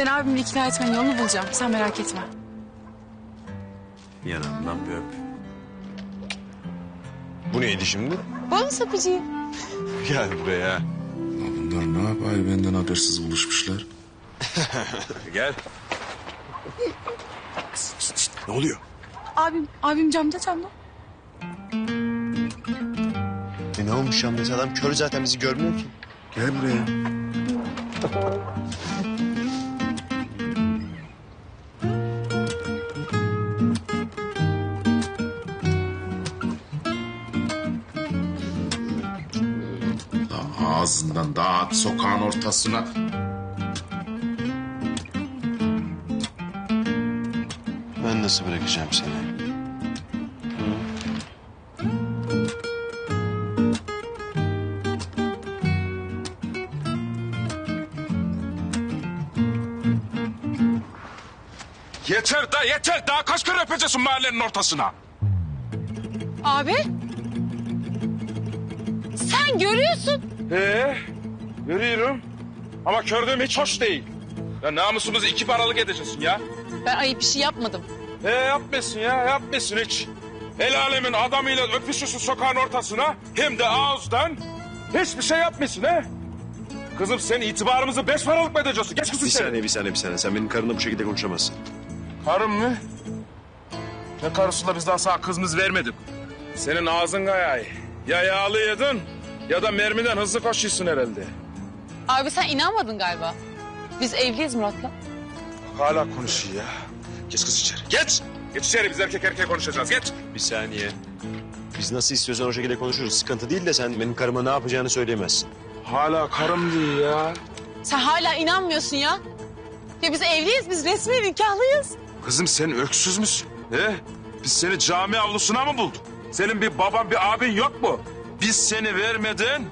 Ben abimi ikna etmenin yolunu bulacağım. Sen merak etme. Yanağımdan bir öp. Bu neydi şimdi? Balon sapıcıyım. Gel buraya. Bunlar ne yapar benden habersiz buluşmuşlar. Gel. Ne oluyor? Abim, abim camda camda. E ne olmuş ya mesela adam kör zaten bizi görmüyor ki. Gel buraya. Ağzından dağıt sokağın ortasına. Ben nasıl bırakacağım seni? Yeter da yeter daha kaç kere öpeceksin mahallenin ortasına? Abi. Sen görüyorsun. Ee, görüyorum. Ama gördüğüm hiç hoş değil. Ya namusumuzu iki paralık edeceksin ya. Ben ayıp bir şey yapmadım. Ee yapmasın ya yapmasın hiç. El alemin adamıyla öpüşürsün sokağın ortasına. Hem de ağızdan. Hiçbir şey yapmasın he. Kızım sen itibarımızı beş paralık mı edeceksin? Geç kızım Bir sen. saniye bir saniye bir saniye. Sen benim karımla bu şekilde konuşamazsın. Karım mı? Ne karısı da biz daha sağ kızımız vermedik. Senin ağzın gayay. Ya yağlı yedin ya da mermiden hızlı koşuyorsun herhalde. Abi sen inanmadın galiba. Biz evliyiz Murat'la. Hala konuşuyor ya. Geç kız içeri. Geç. Geç içeri biz erkek erkek konuşacağız. Geç. Bir saniye. Biz nasıl istiyorsan o şekilde konuşuruz. Sıkıntı değil de sen benim karıma ne yapacağını söyleyemezsin. Hala karım diyor ya. Sen hala inanmıyorsun ya. Ya biz evliyiz, biz resmi nikahlıyız. Kızım sen öksüz müsün? He? Biz seni cami avlusuna mı bulduk? Senin bir baban bir abin yok mu? Biz seni vermeden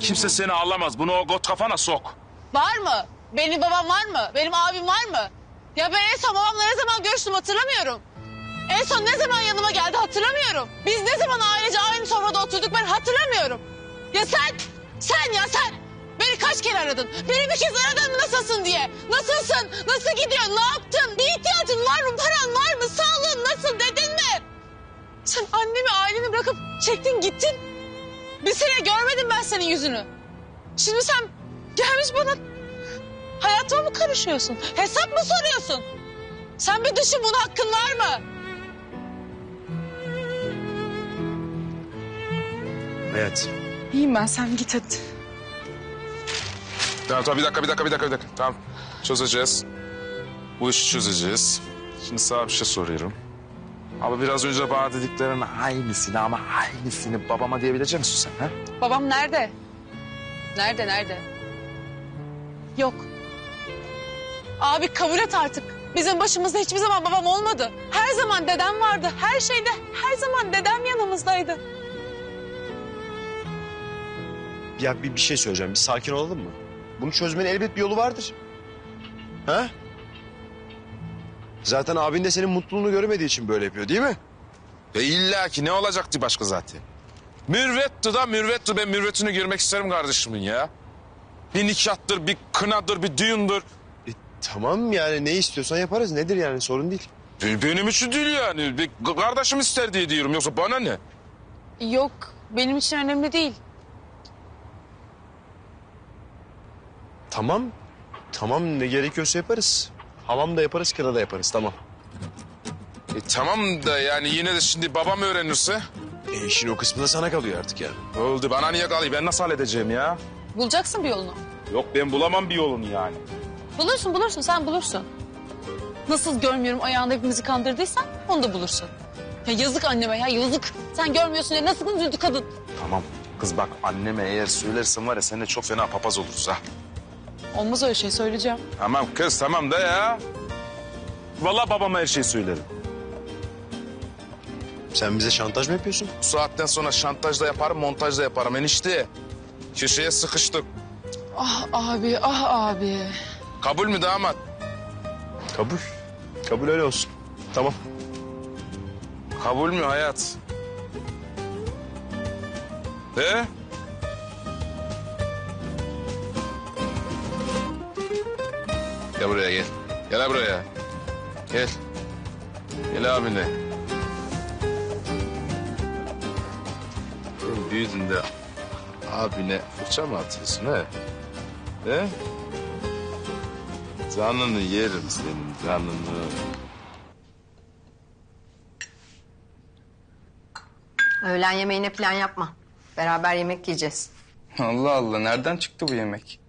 kimse seni alamaz. Bunu o got kafana sok. Var mı? Benim babam var mı? Benim abim var mı? Ya ben en son babamla ne zaman görüştüm hatırlamıyorum. En son ne zaman yanıma geldi hatırlamıyorum. Biz ne zaman ailece aynı sofrada oturduk ben hatırlamıyorum. Ya sen, sen ya sen. Beni kaç kere aradın? Beni bir kez aradın mı nasılsın diye. Nasılsın? Nasıl gidiyor? Ne yaptın? Bir ihtiyacın var mı? Paran var mı? Sağlığın nasıl dedin mi? Sen annemi aileni bırakıp çektin gittin. Bir sene görmedim ben senin yüzünü. Şimdi sen gelmiş bana hayatıma mı karışıyorsun? Hesap mı soruyorsun? Sen bir düşün buna hakkın var mı? Hayat. İyiyim ben sen git hadi. Tamam tamam bir dakika bir dakika bir dakika bir dakika. Tamam çözeceğiz. Bu işi çözeceğiz. Şimdi sana bir şey soruyorum. Ama biraz önce bana dediklerinin aynısını ama aynısını babama diyebilecek misin sen? Ha? Babam nerede? Nerede nerede? Yok. Abi kabul et artık. Bizim başımızda hiçbir zaman babam olmadı. Her zaman dedem vardı. Her şeyde her zaman dedem yanımızdaydı. Ya bir, bir şey söyleyeceğim. Bir sakin olalım mı? Bunu çözmenin elbet bir yolu vardır. Ha? Zaten abin de senin mutluluğunu görmediği için böyle yapıyor değil mi? E illa ki ne olacaktı başka zaten? Mürvettu da mürvettu. Ben mürvetini görmek isterim kardeşimin ya. Bir nikahtır, bir kınadır, bir düğündür. E, tamam yani ne istiyorsan yaparız. Nedir yani sorun değil. E, Benim için değil yani. Bir kardeşim ister diye diyorum. Yoksa bana ne? Yok benim için önemli değil. Tamam. Tamam ne gerekiyorsa yaparız. Hamam da yaparız, kira da yaparız tamam. E, tamam da yani yine de şimdi babam öğrenirse. E, işin o kısmı da sana kalıyor artık yani. Oldu bana niye kalıyor? Ben nasıl halledeceğim ya? Bulacaksın bir yolunu. Yok ben bulamam bir yolunu yani. Bulursun bulursun sen bulursun. Nasıl görmüyorum ayağında hepimizi kandırdıysan onu da bulursun. Ya yazık anneme ya yazık. Sen görmüyorsun ya nasıl üzüldü kadın. Tamam. Kız bak anneme eğer söylersen var ya seninle çok fena papaz oluruz ha. Olmaz öyle şey söyleyeceğim. Tamam kız tamam da ya. Vallahi babama her şeyi söylerim. Sen bize şantaj mı yapıyorsun? Bu saatten sonra şantaj da yaparım, montaj da yaparım enişte. Köşeye sıkıştık. Ah abi ah abi. Kabul mü damat? Kabul. Kabul öyle olsun. Tamam. Kabul mü hayat? He? Gel buraya gel. Gel ha buraya. Gel. Gel abine. Sen büyüdün de abine fırça mı atıyorsun he? He? Canını yerim senin canını. Öğlen yemeğine plan yapma. Beraber yemek yiyeceğiz. Allah Allah nereden çıktı bu yemek?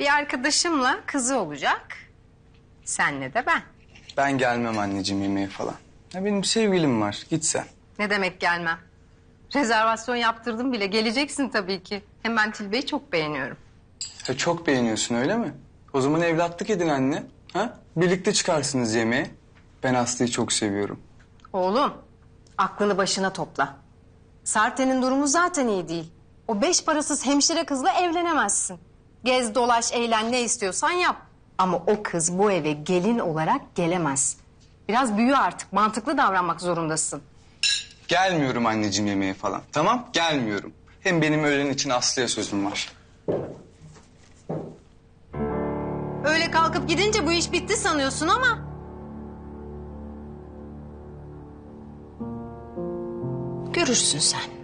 Bir arkadaşımla kızı olacak. Senle de ben. Ben gelmem anneciğim yemeğe falan. Ya benim sevgilim var git sen. Ne demek gelmem? Rezervasyon yaptırdım bile. Geleceksin tabii ki. Hem ben Tilbe'yi çok beğeniyorum. Ha, çok beğeniyorsun öyle mi? O zaman evlatlık edin anne. Ha? Birlikte çıkarsınız yemeğe. Ben Aslı'yı çok seviyorum. Oğlum, aklını başına topla. Sarte'nin durumu zaten iyi değil. O beş parasız hemşire kızla evlenemezsin. Gez, dolaş, eğlen ne istiyorsan yap. Ama o kız bu eve gelin olarak gelemez. Biraz büyü artık, mantıklı davranmak zorundasın. Gelmiyorum anneciğim yemeğe falan. Tamam gelmiyorum. Hem benim öğlen için Aslı'ya sözüm var. Öyle kalkıp gidince bu iş bitti sanıyorsun ama... Görürsün sen.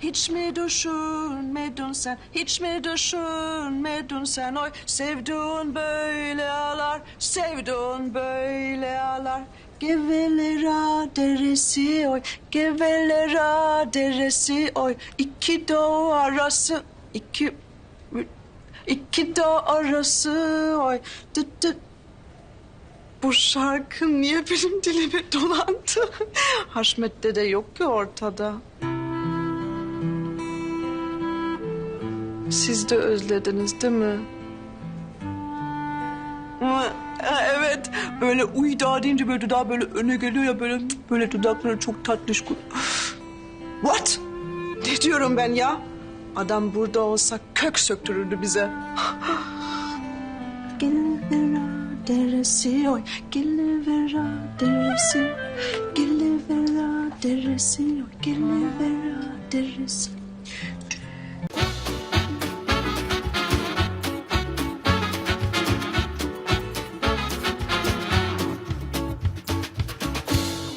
Hiç mi düşünmedin sen, hiç mi düşünmedin sen? Oy Sevduğun böyle alar, sevduğun böyle alar Gevelera deresi oy, gevelera deresi oy. İki doğu arası, iki, iki doğu arası oy. Dıt dıt bu şarkı niye benim dilime dolandı? Haşmet'te de yok ki ortada. Siz de özlediniz değil mi? Evet, böyle uy daha deyince böyle daha böyle öne geliyor ya böyle böyle dudakları çok tatlış. What? Ne diyorum ben ya? Adam burada olsa kök söktürürdü bize. Gelivera deresi oy, gelivera deresi, gelivera deresi oy, gelivera deresi.